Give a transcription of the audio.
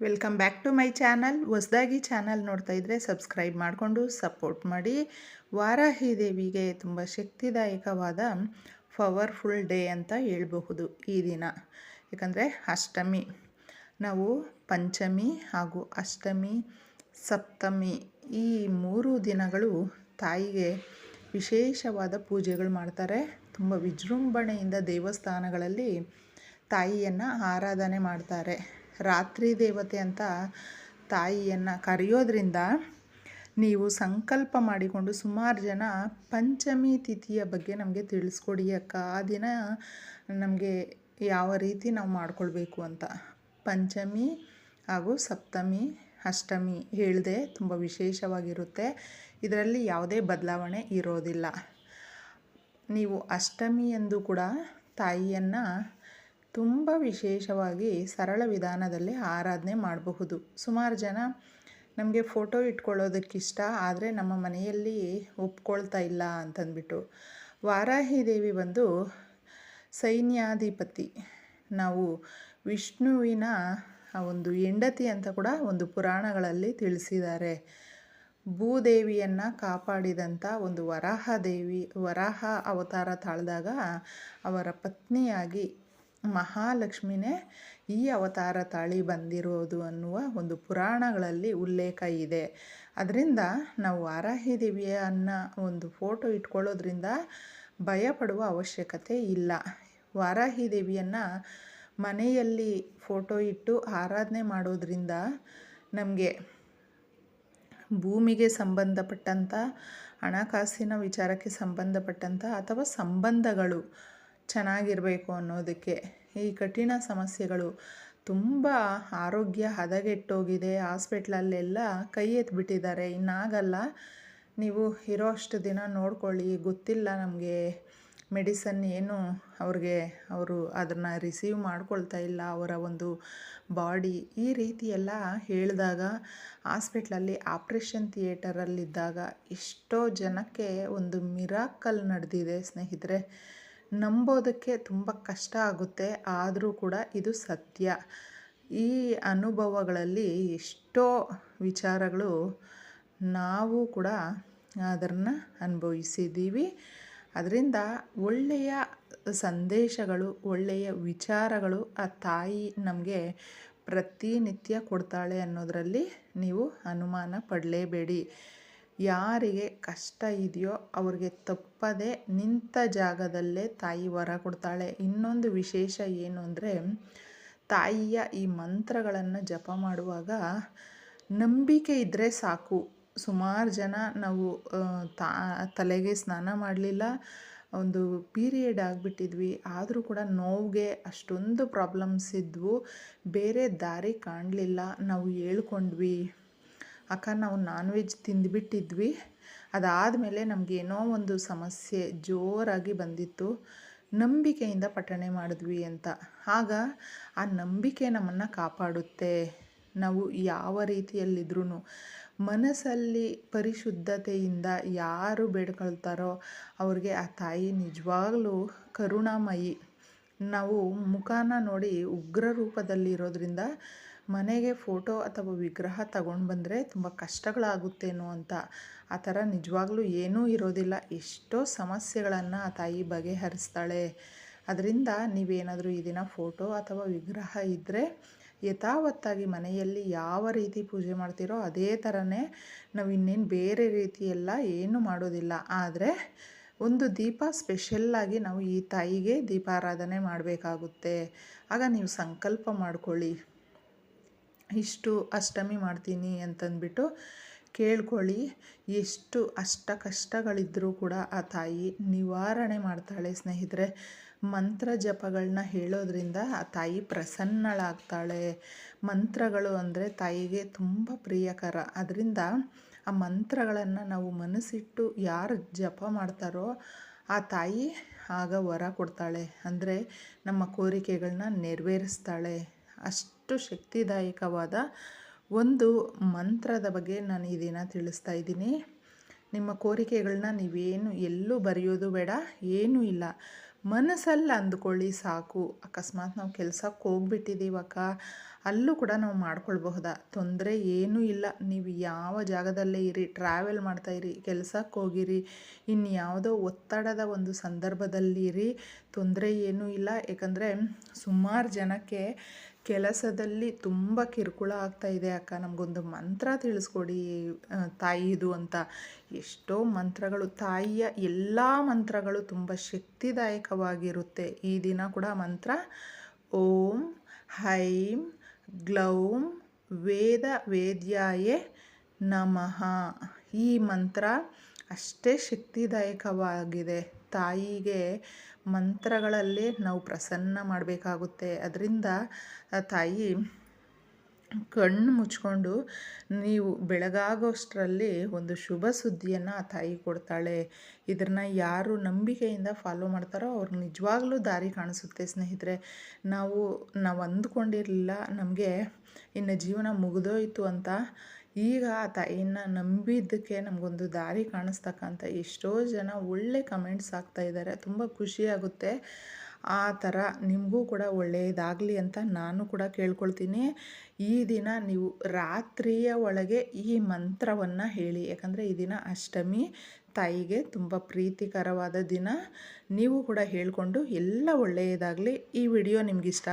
Welcome back to my channel. ಹೊಸದಾಗಿ channel ನೋಡ್ತಾ ಇದ್ದರೆ ಸಬ್ಸ್ಕ್ರೈಬ್ ಮಾಡಿಕೊಂಡು ಸಪೋರ್ಟ್ ಮಾಡಿ. ವಾರಾಹಿ ದೇವಿಗೆ ತುಂಬ ಶಕ್ತಿದಾಯಕವಾದ ಪವರ್ಫುಲ್ ಡೇ ಅಂತ ಹೇಳಬಹುದು ಈ ದಿನ. ಯಾಕಂದರೆ ಅಷ್ಟಮಿ. ನಾವು ಪಂಚಮಿ ಹಾಗೂ ಅಷ್ಟಮಿ, ಸಪ್ತಮಿ ಈ ಮೂರು ದಿನಗಳು ತಾಯಿಗೆ ವಿಶೇಷವಾದ ಪೂಜೆಗಳು ಮಾಡ್ತಾರೆ. ತುಂಬ ವಿಜೃಂಭಣೆಯಿಂದ ದೇವಸ್ಥಾನಗಳಲ್ಲಿ ತಾಯಿಯನ್ನು ಆರಾಧನೆ ಮಾಡ್ತಾರೆ. ರಾತ್ರಿ ದೇವತೆ ಅಂತ ತಾಯಿಯನ್ನು ಕರೆಯೋದ್ರಿಂದ ನೀವು ಸಂಕಲ್ಪ ಮಾಡಿಕೊಂಡು ಸುಮಾರು ಜನ ಪಂಚಮಿ ತಿಥಿಯ ಬಗ್ಗೆ ನಮಗೆ ತಿಳಿಸ್ಕೊಡಿ ಅಕ್ಕ. ಆ ದಿನ ನಮಗೆ ಯಾವ ರೀತಿ ನಾವು ಮಾಡಿಕೊಳ್ಬೇಕು ಅಂತ. ಪಂಚಮಿ ಹಾಗೂ ಸಪ್ತಮಿ, ಅಷ್ಟಮಿ ಹೇಳಿದೆ ತುಂಬ ವಿಶೇಷವಾಗಿರುತ್ತೆ. ಇದರಲ್ಲಿ ಯಾವುದೇ ಬದಲಾವಣೆ ಇರೋದಿಲ್ಲ. ನೀವು ಅಷ್ಟಮಿ ಎಂದು ಕೂಡ ತಾಯಿಯನ್ನು ತುಂಬ ವಿಶೇಷವಾಗಿ ಸರಳ ವಿಧಾನದಲ್ಲಿ ಆರಾಧನೆ ಮಾಡಬಹುದು. ಸುಮಾರು ಜನ ನಮಗೆ ಫೋಟೋ ಇಟ್ಕೊಳ್ಳೋದಕ್ಕಿಷ್ಟ, ಆದರೆ ನಮ್ಮ ಮನೆಯಲ್ಲಿ ಒಪ್ಕೊಳ್ತಾ ಇಲ್ಲ ಅಂತಂದ್ಬಿಟ್ಟು. ವಾರಾಹಿ ದೇವಿ ಬಂದು, ಸೈನ್ಯಾಧಿಪತಿ, ನಾವು ವಿಷ್ಣುವಿನ ಒಂದು ಹೆಂಡತಿ ಅಂತ ಕೂಡ ಒಂದು ಪುರಾಣಗಳಲ್ಲಿ ತಿಳಿಸಿದ್ದಾರೆ. ಭೂದೇವಿಯನ್ನು ಕಾಪಾಡಿದಂಥ ಒಂದು ವರಾಹ ದೇವಿ ವರಾಹ ಅವತಾರ ತಾಳಿದಾಗ ಅವರ ಪತ್ನಿಯಾಗಿ ಮಹಾಲಕ್ಷ್ಮಿನೇ ಈ ಅವತಾರ ತಾಳಿ ಬಂದಿರೋದು ಅನ್ನುವ ಒಂದು ಪುರಾಣಗಳಲ್ಲಿ ಉಲ್ಲೇಖ ಇದೆ. ಅದರಿಂದ ನಾವು ವಾರಾಹಿ ದೇವಿಯನ್ನ ಒಂದು ಫೋಟೋ ಇಟ್ಕೊಳ್ಳೋದ್ರಿಂದ ಭಯಪಡುವ ಅವಶ್ಯಕತೆ ಇಲ್ಲ. ವಾರಾಹಿ ದೇವಿಯನ್ನು ಮನೆಯಲ್ಲಿ ಫೋಟೋ ಇಟ್ಟು ಆರಾಧನೆ ಮಾಡೋದ್ರಿಂದ ನಮಗೆ ಭೂಮಿಗೆ ಸಂಬಂಧಪಟ್ಟಂಥ ಹಣಕಾಸಿನ ವಿಚಾರಕ್ಕೆ ಸಂಬಂಧಪಟ್ಟಂಥ ಅಥವಾ ಸಂಬಂಧಗಳು ಚೆನ್ನಾಗಿರಬೇಕು ಅನ್ನೋದಕ್ಕೆ ಈ ಕಠಿಣ ಸಮಸ್ಯೆಗಳು ತುಂಬ ಆರೋಗ್ಯ ಹದಗೆಟ್ಟೋಗಿದೆ. ಹಾಸ್ಪಿಟ್ಲಲ್ಲೆಲ್ಲ ಕೈ ಎತ್ಬಿಟ್ಟಿದ್ದಾರೆ. ಇನ್ನಾಗಲ್ಲ, ನೀವು ಇರೋ ಅಷ್ಟು ದಿನ ನೋಡ್ಕೊಳ್ಳಿ. ಗೊತ್ತಿಲ್ಲ ನಮಗೆ ಮೆಡಿಸನ್ ಏನು ಅವ್ರಿಗೆ ಅವರು ಅದನ್ನು ರಿಸೀವ್ ಮಾಡ್ಕೊಳ್ತಾ ಇಲ್ಲ. ಅವರ ಒಂದು ಬಾಡಿ ಈ ರೀತಿ ಎಲ್ಲ ಹೇಳಿದಾಗ, ಹಾಸ್ಪಿಟ್ಲಲ್ಲಿ ಆಪ್ರೇಷನ್ ಥಿಯೇಟರಲ್ಲಿದ್ದಾಗ ಎಷ್ಟೋ ಜನಕ್ಕೆ ಒಂದು ಮಿರಾಕಲ್ ನಡೆದಿದೆ ಸ್ನೇಹಿತರೆ. ನಂಬೋದಕ್ಕೆ ತುಂಬ ಕಷ್ಟ ಆಗುತ್ತೆ, ಆದರೂ ಕೂಡ ಇದು ಸತ್ಯ. ಈ ಅನುಭವಗಳಲ್ಲಿ ಎಷ್ಟೋ ವಿಚಾರಗಳು ನಾವು ಕೂಡ ಅದನ್ನು ಅನುಭವಿಸಿದ್ದೀವಿ. ಅದರಿಂದ ಒಳ್ಳೆಯ ಸಂದೇಶಗಳು, ಒಳ್ಳೆಯ ವಿಚಾರಗಳು ಆ ತಾಯಿ ನಮಗೆ ಪ್ರತಿನಿತ್ಯ ಕೊಡ್ತಾಳೆ ಅನ್ನೋದರಲ್ಲಿ ನೀವು ಅನುಮಾನ ಪಡಲೇಬೇಡಿ. ಯಾರಿಗೆ ಕಷ್ಟ ಇದೆಯೋ ಅವ್ರಿಗೆ ತಪ್ಪದೆ ನಿಂತ ಜಾಗದಲ್ಲೇ ತಾಯಿ ವರ ಕೊಡ್ತಾಳೆ. ಇನ್ನೊಂದು ವಿಶೇಷ ಏನು ಅಂದರೆ, ತಾಯಿಯ ಈ ಮಂತ್ರಗಳನ್ನು ಜಪ ಮಾಡುವಾಗ ನಂಬಿಕೆ ಇದ್ದರೆ ಸಾಕು. ಸುಮಾರು ಜನ ನಾವು ತಾ, ತಲೆಗೆ ಸ್ನಾನ ಮಾಡಲಿಲ್ಲ, ಒಂದು ಪೀರಿಯಡ್ ಆಗಿಬಿಟ್ಟಿದ್ವಿ. ಆದರೂ ಕೂಡ ನೋವಿಗೆ ಅಷ್ಟೊಂದು ಪ್ರಾಬ್ಲಮ್ಸ್ ಇದ್ವು. ಬೇರೆ ದಾರಿ ಕಾಣಲಿಲ್ಲ. ನಾವು ಹೇಳ್ಕೊಂಡ್ವಿ. ಅಕ್ಕ ನಾವು ನಾನ್ ವೆಜ್ ತಿಂದುಬಿಟ್ಟಿದ್ವಿ. ಅದಾದಮೇಲೆ ಏನೋ ಒಂದು ಸಮಸ್ಯೆ ಜೋರಾಗಿ ಬಂದಿತ್ತು. ನಂಬಿಕೆಯಿಂದ ಪಠಣೆ ಮಾಡಿದ್ವಿ ಅಂತ. ಆಗ ಆ ನಂಬಿಕೆ ನಮ್ಮನ್ನು ಕಾಪಾಡುತ್ತೆ. ನಾವು ಯಾವ ರೀತಿಯಲ್ಲಿದ್ರೂ ಮನಸ್ಸಲ್ಲಿ ಪರಿಶುದ್ಧತೆಯಿಂದ ಯಾರು ಬೇಡ್ಕೊಳ್ತಾರೋ ಅವ್ರಿಗೆ ಆ ತಾಯಿ ನಿಜವಾಗಲೂ ಕರುಣಾಮಯಿ. ನಾವು ಮುಖಾನ ನೋಡಿ ಉಗ್ರ ರೂಪದಲ್ಲಿ ಇರೋದ್ರಿಂದ ಮನೆಗೆ ಫೋಟೋ ಅಥವಾ ವಿಗ್ರಹ ತಗೊಂಡು ಬಂದರೆ ತುಂಬ ಕಷ್ಟಗಳಾಗುತ್ತೇನೋ ಅಂತ ಆ ಥರ ನಿಜವಾಗ್ಲೂ ಏನೂ ಇರೋದಿಲ್ಲ. ಎಷ್ಟೋ ಸಮಸ್ಯೆಗಳನ್ನು ಆ ತಾಯಿ ಬಗೆಹರಿಸ್ತಾಳೆ. ಅದರಿಂದ ನೀವೇನಾದರೂ ಈ ದಿನ ಫೋಟೋ ಅಥವಾ ವಿಗ್ರಹ ಇದ್ದರೆ ಯಥಾವತ್ತಾಗಿ ಮನೆಯಲ್ಲಿ ಯಾವ ರೀತಿ ಪೂಜೆ ಮಾಡ್ತೀರೋ ಅದೇ ಥರನೇ ನಾವು ಇನ್ನೇನು ಬೇರೆ ರೀತಿಯೆಲ್ಲ ಏನು ಮಾಡೋದಿಲ್ಲ. ಆದರೆ ಒಂದು ದೀಪ ಸ್ಪೆಷಲ್ಲಾಗಿ ನಾವು ಈ ತಾಯಿಗೆ ದೀಪಾರಾಧನೆ ಮಾಡಬೇಕಾಗುತ್ತೆ. ಆಗ ನೀವು ಸಂಕಲ್ಪ ಮಾಡ್ಕೊಳ್ಳಿ. ಇಷ್ಟು ಅಷ್ಟಮಿ ಮಾಡ್ತೀನಿ ಅಂತಂದ್ಬಿಟ್ಟು ಕೇಳ್ಕೊಳ್ಳಿ. ಎಷ್ಟು ಅಷ್ಟ ಕಷ್ಟಗಳಿದ್ದರೂ ಕೂಡ ಆ ತಾಯಿ ನಿವಾರಣೆ ಮಾಡ್ತಾಳೆ ಸ್ನೇಹಿತರೆ. ಮಂತ್ರ ಜಪಗಳನ್ನ ಹೇಳೋದ್ರಿಂದ ಆ ತಾಯಿ ಪ್ರಸನ್ನಳಾಗ್ತಾಳೆ. ಮಂತ್ರಗಳು ಅಂದರೆ ತಾಯಿಗೆ ತುಂಬ ಪ್ರಿಯಕರ. ಅದರಿಂದ ಆ ಮಂತ್ರಗಳನ್ನು ನಾವು ಮನಸ್ಸಿಟ್ಟು ಯಾರು ಜಪ ಮಾಡ್ತಾರೋ ಆ ತಾಯಿ ಆಗ ವರ ಕೊಡ್ತಾಳೆ. ಅಂದರೆ ನಮ್ಮ ಕೋರಿಕೆಗಳನ್ನ ನೆರವೇರಿಸ್ತಾಳೆ. ಅಷ್ಟು ಶಕ್ತಿದಾಯಕವಾದ ಒಂದು ಮಂತ್ರದ ಬಗ್ಗೆ ನಾನು ಈ ತಿಳಿಸ್ತಾ ಇದ್ದೀನಿ. ನಿಮ್ಮ ಕೋರಿಕೆಗಳನ್ನ ನೀವೇನು ಎಲ್ಲೂ ಬರೆಯೋದು ಬೇಡ, ಏನೂ ಇಲ್ಲ. ಮನಸ್ಸಲ್ಲಿ ಅಂದ್ಕೊಳ್ಳಿ ಸಾಕು. ಅಕಸ್ಮಾತ್ ನಾವು ಕೆಲಸಕ್ಕೆ ಹೋಗ್ಬಿಟ್ಟಿದ್ದೀವಕ್ಕ ಅಲ್ಲೂ ಕೂಡ ನಾವು ಮಾಡ್ಕೊಳ್ಬಹುದಾ? ತೊಂದರೆ ಏನೂ ಇಲ್ಲ. ನೀವು ಯಾವ ಜಾಗದಲ್ಲೇ ಇರಿ ಟ್ರಾವೆಲ್ ಮಾಡ್ತಾ ಇರಿ, ಕೆಲ್ಸಕ್ಕೆ ಹೋಗಿರಿ, ಇನ್ಯಾವುದೋ ಒತ್ತಡದ ಒಂದು ಸಂದರ್ಭದಲ್ಲಿರಿ ತೊಂದರೆ ಏನೂ ಇಲ್ಲ. ಏಕೆಂದರೆ ಸುಮಾರು ಜನಕ್ಕೆ ಕೆಲಸದಲ್ಲಿ ತುಂಬ ಕಿರುಕುಳ ಆಗ್ತಾ ಇದೆ ಅಕ್ಕ. ನಮಗೊಂದು ಮಂತ್ರ ತಿಳಿಸ್ಕೊಡಿ ತಾಯಿದು ಅಂತ. ಎಷ್ಟೋ ಮಂತ್ರಗಳು, ತಾಯಿಯ ಎಲ್ಲ ಮಂತ್ರಗಳು ತುಂಬ ಶಕ್ತಿದಾಯಕವಾಗಿರುತ್ತೆ. ಈ ದಿನ ಕೂಡ ಮಂತ್ರ, ಓಂ ಹೈಂ ಗ್ಲೌಂ ವೇದ ವೇದ್ಯಾಯೇ ನಮಃ. ಈ ಮಂತ್ರ ಅಷ್ಟೇ ಶಕ್ತಿದಾಯಕವಾಗಿದೆ. ತಾಯಿಗೆ ಮಂತ್ರಗಳಲ್ಲಿ ನಾವು ಪ್ರಸನ್ನ ಮಾಡಬೇಕಾಗುತ್ತೆ. ಅದರಿಂದ ತಾಯಿ ಕಣ್ಣು ಮುಚ್ಕೊಂಡು ನೀವು ಬೆಳಗಾಗೋಷ್ಟರಲ್ಲಿ ಒಂದು ಶುಭ ಸುದ್ದಿಯನ್ನು ಆ ತಾಯಿ ಕೊಡ್ತಾಳೆ. ಇದನ್ನು ಯಾರು ನಂಬಿಕೆಯಿಂದ ಫಾಲೋ ಮಾಡ್ತಾರೋ ಅವ್ರಿಗೆ ನಿಜವಾಗ್ಲೂ ದಾರಿ ಕಾಣಿಸುತ್ತೆ ಸ್ನೇಹಿತರೆ. ನಾವು ನಾವು ಅಂದ್ಕೊಂಡಿರಲಿಲ್ಲ, ನಮಗೆ ಇನ್ನು ಜೀವನ ಮುಗಿದೋಯ್ತು ಅಂತ ಈಗ ಆ ತಾಯಿನ ನಂಬಿದ್ದಕ್ಕೆ ನಮಗೊಂದು ದಾರಿ ಕಾಣಿಸ್ತಕ್ಕಂಥ ಎಷ್ಟೋ ಜನ ಒಳ್ಳೆ ಕಮೆಂಟ್ಸ್ ಆಗ್ತಾ ಇದ್ದಾರೆ ತುಂಬ ಖುಷಿಯಾಗುತ್ತೆ ಆ ಥರ ನಿಮಗೂ ಕೂಡ ಒಳ್ಳೆಯದಾಗಲಿ ಅಂತ ನಾನು ಕೂಡ ಕೇಳ್ಕೊಳ್ತೀನಿ. ಈ ದಿನ ನೀವು ರಾತ್ರಿಯ ಒಳಗೆ ಈ ಮಂತ್ರವನ್ನು ಹೇಳಿ. ಯಾಕಂದರೆ ಈ ದಿನ ಅಷ್ಟಮಿ, ತಾಯಿಗೆ ತುಂಬ ಪ್ರೀತಿಕರವಾದ ದಿನ. ನೀವು ಕೂಡ ಹೇಳಿಕೊಂಡು ಎಲ್ಲ ಒಳ್ಳೆಯದಾಗಲಿ. ಈ ವಿಡಿಯೋ ನಿಮಗಿಷ್ಟ